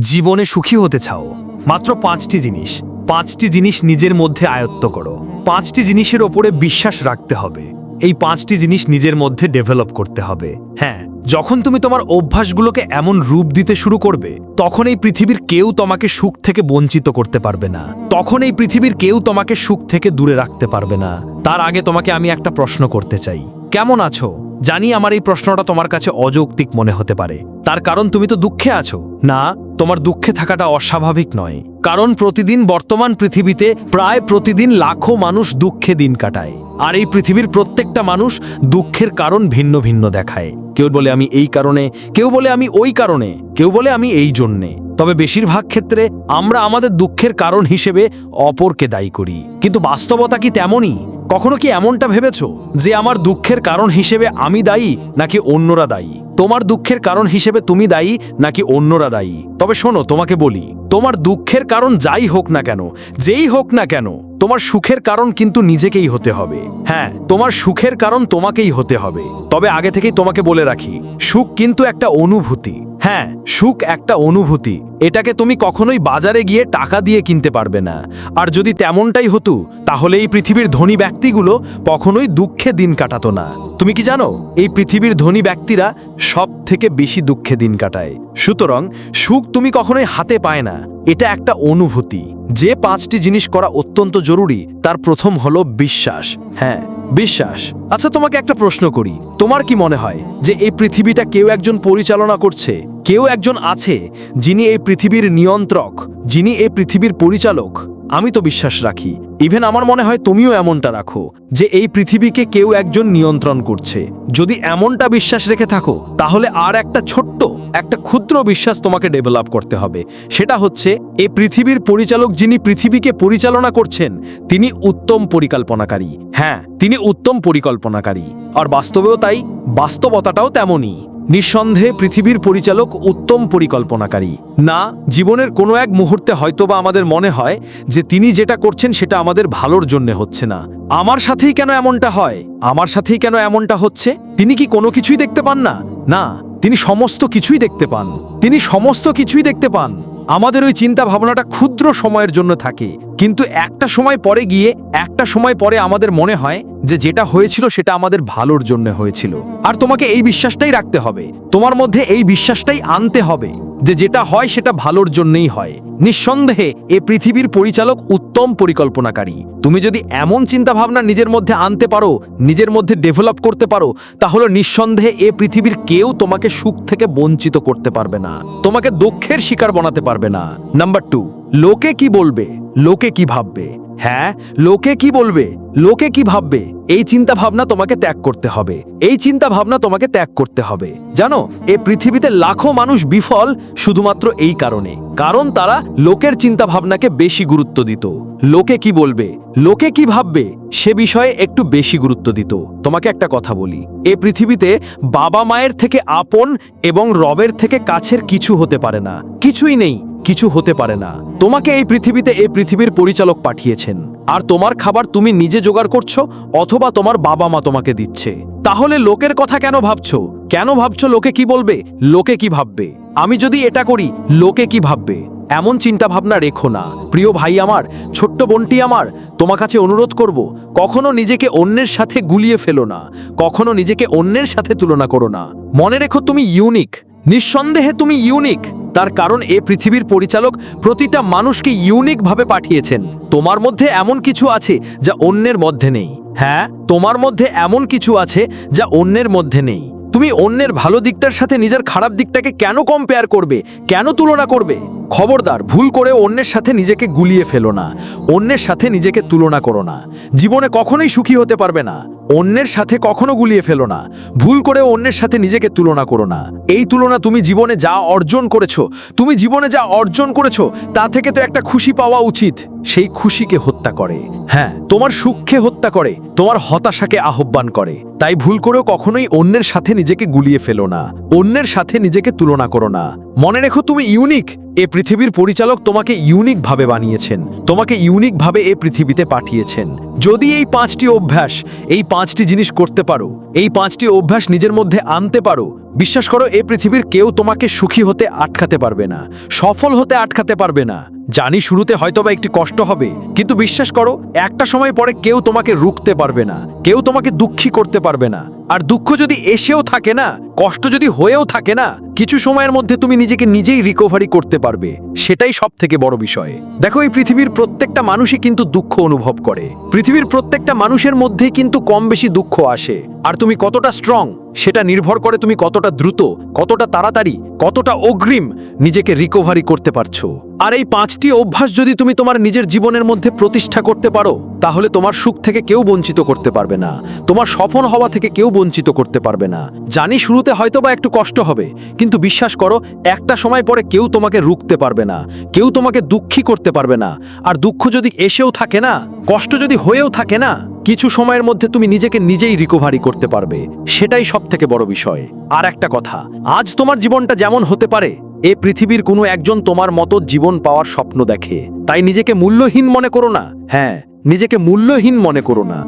জীবনে সুখী হতে চাও। মাত্র পাঁচটি জিনিস। পাঁচটি জিনিস নিজের মধ্যে আয়ত্ত করো। পাঁচটি জিনিসের ওপরে বিশ্বাস রাখতে হবে। এই পাঁচটি জিনিস নিজের মধ্যে ডেভেলপ করতে হবে। হ্যাঁ যখন তুমি তোমার অভ্যাসগুলোকে এমন রূপ দিতে শুরু করবে, তখন এই পৃথিবীর কেউ তোমাকে সুখ থেকে বঞ্চিত করতে পারবে না। তখন এই পৃথিবীর কেউ তোমাকে সুখ থেকে দূরে রাখতে পারবে না। তার আগে তোমাকে আমি একটা প্রশ্ন করতে চাই। কেমন আছো? জানি আমার এই প্রশ্নটা তোমার কাছে অযৌক্তিক মনে হতে পারে। তার কারণ তুমি তো দুঃখে আছো। না তোমার দুঃখে থাকাটা অস্বাভাবিক নয়। কারণ প্রতিদিন বর্তমান পৃথিবীতে প্রায় প্রতিদিন লাখো মানুষ দুঃখে দিন কাটায়। আর এই পৃথিবীর প্রত্যেকটা মানুষ দুঃখের কারণ ভিন্ন ভিন্ন দেখায়। কেউ বলে আমি এই কারণে, কেউ বলে আমি ওই কারণে, কেউ বলে আমি এই জন্যে। তবে বেশিরভাগ ক্ষেত্রে আমরা আমাদের দুঃখের কারণ হিসেবে অপরকে দায়ী করি। কিন্তু বাস্তবতা কি তেমনই? কখনো কি এমনটা ভেবেছ? যে আমার দুঃখের কারণ হিসেবে আমি দায়ী নাকি অন্যরা দায়ী? তোমার দুঃখের কারণ হিসেবে তুমি দায়ী নাকি অন্যরা দায়ী? তবে শোনো, তোমাকে বলি, তোমার দুঃখের কারণ যাই হোক না কেন, যেই হোক না কেন, তোমার সুখের কারণ কিন্তু নিজেকেই হতে হবে। হ্যাঁ তোমার সুখের কারণ তোমাকেই হতে হবে। তবে আগে থেকেই তোমাকে বলে রাখি, সুখ কিন্তু একটা অনুভূতি। হ্যাঁ সুখ একটা অনুভূতি। এটাকে তুমি কখনোই বাজারে গিয়ে টাকা দিয়ে কিনতে পারবে না। আর যদি তেমনটাই হতো, তাহলে এই পৃথিবীর ধনী ব্যক্তিগুলো কখনোই দুঃখে দিন কাটাতো না। তুমি কি জানো, এই পৃথিবীর ধনী ব্যক্তিরা সব থেকে বেশি দুঃখে দিন কাটায়? সুতরাং সুখ তুমি কখনোই হাতে পায় না। এটা একটা অনুভূতি। যে পাঁচটি জিনিস করা অত্যন্ত জরুরি, তার প্রথম হলো বিশ্বাস। হ্যাঁ বিশ্বাস। আচ্ছা তোমাকে একটা প্রশ্ন করি। তোমার কি মনে হয় যে এই পৃথিবীটা কেউ একজন পরিচালনা করছে? কেউ একজন আছে যিনি এই পৃথিবীর নিয়ন্ত্রক, যিনি এই পৃথিবীর পরিচালক? আমি তো বিশ্বাস রাখি। ইভেন আমার মনে হয় তুমিও এমনটা রাখো, যে এই পৃথিবীকে কেউ একজন নিয়ন্ত্রণ করছে। যদি এমনটা বিশ্বাস রেখে থাকো, তাহলে আর একটা ছোট্ট, একটা ক্ষুদ্র বিশ্বাস তোমাকে ডেভেলপ করতে হবে। সেটা হচ্ছে এই পৃথিবীর পরিচালক যিনি পৃথিবীকে পরিচালনা করছেন, তিনি উত্তম পরিকল্পনাকারী। হ্যাঁ তিনি উত্তম পরিকল্পনাকারী। আর বাস্তবেও তাই, বাস্তবতাটাও তেমনই। নিঃসন্দেহে পৃথিবীর পরিচালক উত্তম পরিকল্পনাকারী। না, জীবনের কোনো এক মুহূর্তে হয়তোবা আমাদের মনে হয় যে তিনি যেটা করছেন সেটা আমাদের ভালোর জন্য হচ্ছে না। আমার সাথেই কেন এমনটা হয়? আমার সাথেই কেন এমনটা হচ্ছে? তিনি কি কোনো কিছুই দেখতে পান না? না, তিনি সমস্ত কিছুই দেখতে পান। তিনি সমস্ত কিছুই দেখতে পান। আমাদের ওই চিন্তা ভাবনাটা ক্ষুদ্র সময়ের জন্য থাকে। কিন্তু একটা সময় পরে গিয়ে, একটা সময় পরে আমাদের মনে হয় যে যেটা হয়েছিল সেটা আমাদের ভালোর জন্য হয়েছিল। আর তোমাকে এই বিশ্বাসটাই রাখতে হবে। তোমার মধ্যে এই বিশ্বাসটাই আনতে হবে। যে যেটা হয় সেটা ভালোর জন্যই হয়। নিঃসন্দেহে, এ পৃথিবীর পরিচালক উত্তম পরিকল্পনাকারী। তুমি যদি এমন চিন্তা ভাবনা নিজের মধ্যে আনতে পারো, নিজের মধ্যে ডেভেলপ করতে পারো, তাহলে নিঃসন্দেহে এ পৃথিবীর কেউ তোমাকে সুখ থেকে বঞ্চিত করতে পারবে না। তোমাকে দুঃখের শিকার বানাতে পারবে না। নাম্বার টু, লোকে কি বলবে? লোকে কি ভাববে? হ্যাঁ? লোকে কি বলবে? লোকে কি ভাববে? এই চিন্তা ভাবনা তোমাকে ত্যাগ করতে হবে। এই চিন্তা ভাবনা তোমাকে ত্যাগ করতে হবে। জানো, এ পৃথিবীতে লাখো মানুষ বিফল শুধুমাত্র এই কারণে। কারণ তারা লোকের চিন্তা ভাবনাকে বেশি গুরুত্ব দিত। লোকে কি বলবে? লোকে কি ভাববে? সে বিষয়ে একটু বেশি গুরুত্ব দিত। তোমাকে একটা কথা বলি। এ পৃথিবীতে বাবা মায়ের থেকে আপন এবং রবের থেকে কাছের কিছু হতে পারে না। কিছুই নেই। কিছু হতে পারে না। তোমাকে এই পৃথিবীতে এই পৃথিবীর পরিচালক পাঠিয়েছেন। আর তোমার খাবার তুমি নিজে জোগাড় করছ অথবা তোমার বাবা মা তোমাকে দিচ্ছে। তাহলে লোকের কথা কেন ভাবছ? কেন ভাবছ লোকে কি বলবে? লোকে কি ভাববে? আমি যদি এটা করি, লোকে কি ভাববে? এমন চিন্তা ভাবনা রেখো না। প্রিয় ভাই আমার, ছোট্ট বোনটি আমার, তোমার কাছে অনুরোধ করব, কখনো নিজেকে অন্যের সাথে গুলিয়ে ফেলো না। কখনো নিজেকে অন্যের সাথে তুলনা করো না। মনে রেখো তুমি ইউনিক নিঃসন্দেহে তুমি ইউনিক তার কারণ এ পৃথিবীর পরিচালক প্রতিটা মানুষকে ইউনিকভাবে পাঠিয়েছেন। তোমার মধ্যে এমন কিছু আছে যা অন্যের মধ্যে নেই। হ্যাঁ তোমার মধ্যে এমন কিছু আছে যা অন্যের মধ্যে নেই। তুমি অন্যের ভালো দিকটার সাথে নিজের খারাপ দিকটাকে কেন কম্পেয়ার করবে? কেন তুলনা করবে? খবরদার, ভুল করে অন্যের সাথে নিজেকে গুলিয়ে ফেলো না। অন্যের সাথে নিজেকে তুলনা করো না। জীবনে কখনোই সুখী হতে পারবে না। অন্যের সাথে কখনো গুলিয়ে ফেলো না। ভুল করে অন্যের সাথে নিজেকে তুলনা করো না। এই তুলনা তুমি জীবনে যা অর্জন করেছ, তুমি জীবনে যা অর্জন করেছ, তা থেকে তো একটা খুশি পাওয়া উচিত। সেই খুশিকে হত্যা করে। হ্যাঁ তোমার সুখকে হত্যা করে, তোমার হতাশাকে আহ্বান করে। তাই ভুল করেও কখনোই অন্যের সাথে নিজেকে গুলিয়ে ফেলো না। অন্যের সাথে নিজেকে তুলনা করো না। মনে রেখো তুমি ইউনিক। এ পৃথিবীর পরিচালক তোমাকে ইউনিকভাবে বানিয়েছেন। তোমাকে ইউনিকভাবে এ পৃথিবীতে পাঠিয়েছেন। যদি এই পাঁচটি অভ্যাস, এই পাঁচটি জিনিস করতে পারো, এই পাঁচটি অভ্যাস নিজের মধ্যে আনতে পারো বিশ্বাস করো এই পৃথিবীর কেউ তোমাকে সুখী হতে আটকাতে পারবে না, সফল হতে আটকাতে পারবে না। জানি শুরুতে হয়তোবা একটি কষ্ট হবে, কিন্তু বিশ্বাস করো, একটা সময় পরে কেউ তোমাকে রুখতে পারবে না, কেউ তোমাকে দুঃখী করতে পারবে না। আর দুঃখ যদি এসেও থাকে না, কষ্ট যদি হয়েও থাকে না, কিছু সময়ের মধ্যে তুমি নিজেকে নিজেই রিকভারি করতে পারবে, সেটাই সব থেকে বড় বিষয়। দেখো, এই পৃথিবীর প্রত্যেকটা মানুষই কিন্তু দুঃখ অনুভব করে। পৃথিবীর প্রত্যেকটা মানুষের মধ্যেই কিন্তু কম বেশি দুঃখ আসে। আর তুমি কতটা স্ট্রং সেটা নির্ভর করে তুমি কতটা দ্রুত কতটা তাড়াতাড়ি কতটা অগ্রিম নিজেকে রিকভারি করতে পারছ? আর এই পাঁচটি অভ্যাস যদি তুমি তোমার নিজের জীবনের মধ্যে প্রতিষ্ঠা করতে পারো, তাহলে তোমার সুখ থেকে কেউ বঞ্চিত করতে পারবে না। তোমার সফল হওয়া থেকে কেউ বঞ্চিত করতে পারবে না। জানি শুরুতে হয়তো বা একটু কষ্ট হবে, কিন্তু বিশ্বাস করো, একটা সময় পরে কেউ তোমাকে রুখতে পারবে না। কেউ তোমাকে দুঃখী করতে পারবে না। আর দুঃখ যদি এসেও থাকে না, কষ্ট যদি হয়েও থাকে না, কিছু সময়ের মধ্যে তুমি নিজেকে নিজেই রিকভারি করতে পারবে। সেটাই সব থেকে বড় বিষয়। আর একটা কথা, আজ তোমার জীবনটা যেমন হতে পারে? এ পৃথিবীর কোনো একজন তোমার মতো জীবন পাওয়ার স্বপ্ন দেখে। তাই নিজেকে মূল্যহীন মনে করো না। হ্যাঁ নিজেকে মূল্যহীন মনে করো না।